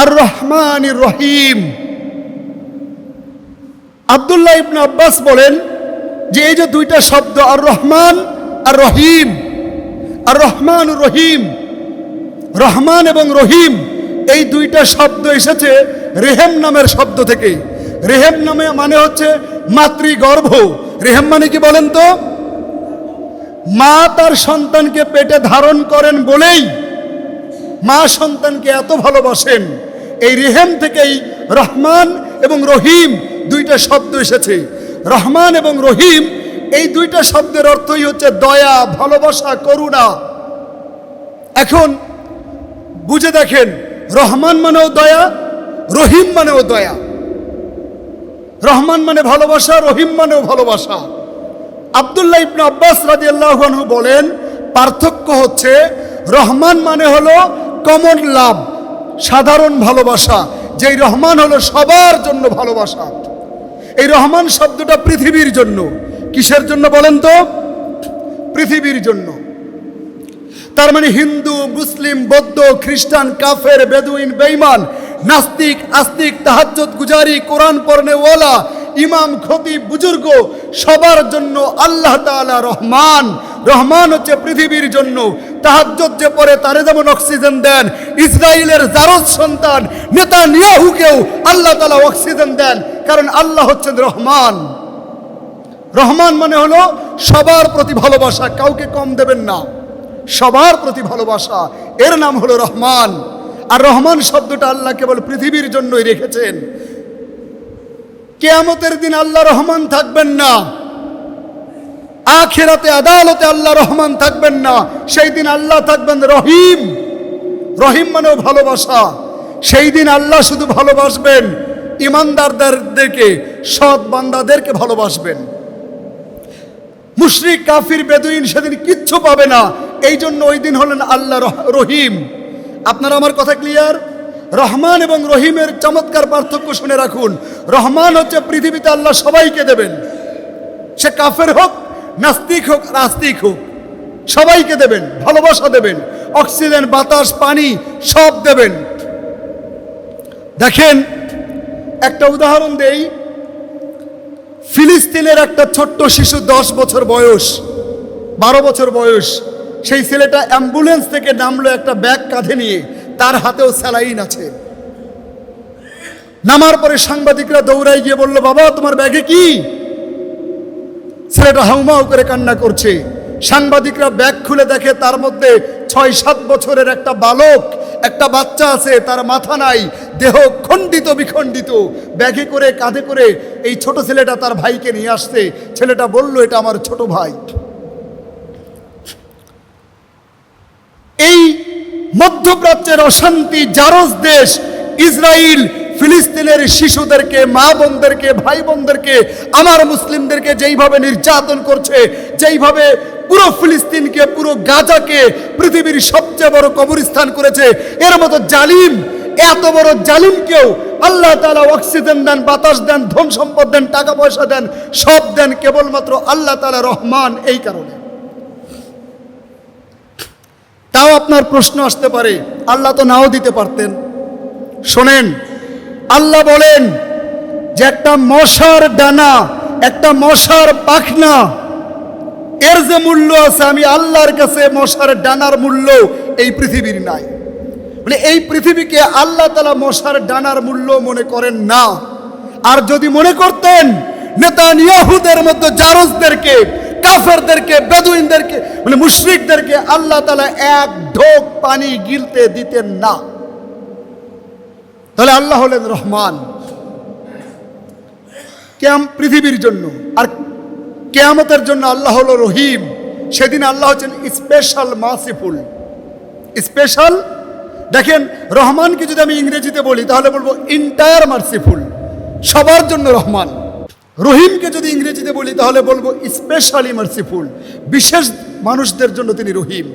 আর রহমান রহিম আবদুল্লাহ ইবনে আব্বাস বলেন যে এই যে দুইটা শব্দ আর রহমান আর রহিম আর রহমান রহিম রহমান এবং রহিম, এই দুইটা শব্দ এসেছে রেহেম নামের শব্দ থেকে। রেহেম নামে মানে হচ্ছে মাতৃগর্ভ। রেহেম মানে কি বলেন তো? মা তার সন্তানকে পেটে ধারণ করেন বলেই মা সন্তানকে এত ভালোবাসেন। এই রেহেম থেকেই রহমান এবং রহিম দুইটা শব্দ এসেছে। রহমান এবং রহিম এই দুইটা শব্দের অর্থই হচ্ছে দয়া, ভালোবাসা, করুণা। এখন বুঝে দেখেন, রহমান মানেও দয়া, রহিম মানেও দয়া। রহমান মানে ভালোবাসা, রহিম মানেও ভালোবাসা। আবদুল্লাহ ইবনে আব্বাস রাদিয়াল্লাহু আনহু বলেন, পার্থক্য হচ্ছে রহমান মানে হলো কমন লাভ সাধারণ ভালোবাসা, যেই রহমান হলো সবার জন্য ভালোবাসা। এই রহমান শব্দটা পৃথিবীর জন্য। কিসের জন্য বলেন তো? পৃথিবীর জন্য। তার মানে হিন্দু, মুসলিম, বৌদ্ধ, খ্রিস্টান, কাফের, বেদুইন, বেঈমান, নাস্তিক, আস্তিক, তাহাজ্জুদ, গুজারি, কোরআন পড়নে ওয়ালা, ইমাম, খতিব, বুজুর্গ, সবার জন্য আল্লাহ তাআলা রহমান। রহমান হচ্ছে পৃথিবীর জন্য, তাহাজ্জুদ যে পরে তারে যেমন অক্সিজেন দেন ইসরায়েলের জারজ সন্তান নেতা নিয়াহুকেও আল্লাহ তালা অক্সিজেন দেন, কারণ আল্লাহ হচ্ছেন রহমান। রহমান মানে হলো সবার প্রতি ভালোবাসা, কাউকে কম দেবেন না। সবার প্রতি ভালোবাসা, এর নাম হলো রহমান। আর রহমান শব্দটা আল্লাহ কেবল পৃথিবীর জন্যই রেখেছেন। কেয়ামতের দিন আল্লাহ রহমান থাকবেন না। আখেরাতে আদালতে আল্লাহ রহমান থাকবেন না। সেই দিন আল্লাহ থাকবেন রহিম। রহিম মানেও ভালোবাসা। সেই দিন আল্লাহ শুধু ভালোবাসবেন। ইমানদারদেরকে, সৎ বান্দাদেরকে ভালোবাসবেন। মুশরিক, কাফির, বেদুইন সেদিন কিচ্ছু পাবে না। এই জন্য ওই দিন হলেন আল্লাহ রহিম। আপনারা আমার কথা ক্লিয়ার রহমান এবং রহিমের চমৎকার পার্থক্য শুনে রাখুন। রহমান হচ্ছে পৃথিবীতে আল্লাহ সবাইকে দেবেন। সে কাফের হোক নাস্তিক হোক আর আস্তিক হোক, সবাইকে দেবেন, ভালোবাসা দেবেন, অক্সিজেন, বাতাস, পানি, সব দেবেন। দেখেন, একটা উদাহরণ দেই, ফিলিস্তিনের একটা ছোট্ট শিশু দশ বছর বয়স, বারো বছর বয়স, সেই ছেলেটা অ্যাম্বুলেন্স থেকে নামলো একটা ব্যাগ কাঁধে নিয়ে, তার হাতেও স্যালাইন আছে। নামার পরে সাংবাদিকরা দৌড়াই গিয়ে বলল, বাবা, তোমার ব্যাগে কি? ছেলেটা হাউমাউ করে কান্না করছে। সাংবাদিকরা ব্যাগ খুলে দেখে তার মধ্যে ছয়, সাত বছরের একটা বালক, একটা বাচ্চা আছে, তার মাথা নাই, দেহ খণ্ডিত, বিখণ্ডিত। ব্যাগে করে, কাঁধে করে এই ছোট ছেলেটা তার ভাইকে নিয়ে আসছে। ছেলেটা বলল, এটা আমার ছোট ভাই। এই মধ্যপ্রাচ্যের অশান্তি, জারজ দেশ ইসরায়েল ফিলিস্তিনের শিশুদেরকে, মা বোনদেরকে, ভাই বোনদেরকে, আমার মুসলিমদেরকে যেইভাবে নির্যাতন করছে, যেইভাবে পুরো ফিলিস্তিনকে, পুরো গাজাকে পৃথিবীর সবচেয়ে বড় কবরস্থান করেছে, এর মতো জালিম, এত বড় জালিমকেও আল্লাহ তালা অক্সিজেন দেন, বাতাস দেন, ধন সম্পদ দেন, টাকা পয়সা দেন, সব দেন কেবলমাত্র আল্লাহ তালা রহমান এই কারণে। তাও আপনার প্রশ্ন আসতে পারে, আল্লাহ তো নাও দিতে পারতেন। শোনেন আল্লাহ বলেন যে একটা মশার ডানা, একটা মশার পাখনা, এর যে মূল্য আছে, আমি আল্লাহর কাছে মশার ডানার মূল্য এই পৃথিবীর নাই। মানে এই পৃথিবীকে আল্লাহ তালা মশার ডানার মূল্য মনে করেন না। আর যদি মনে করতেন নেতা নিয়াহুদের মতো জারজদেরকে, কাফেরদেরকে, বেদুইনদেরকে মানে মুশরিকদেরকে আল্লাহ তালা এক ঢোক পানি গিলতে দিতেন না। তাহলে আল্লাহ হলেন রহমান। কেয়াম পৃথিবীর জন্য, আর কেয়ামতের জন্য আল্লাহ হলো রহিম। সেদিন আল্লাহ হচ্ছেন স্পেশাল মাসিফুল স্পেশাল দেখেন, রহমানকে যদি আমি ইংরেজিতে বলি, তাহলে বলব ইন্টায়ার মার্সিফুল সবার জন্য রহমান। রহিমকে যদি ইংরেজিতে বলি, তাহলে বলব স্পেশালি মার্সিফুল বিশেষ মানুষদের জন্য তিনি রহিম।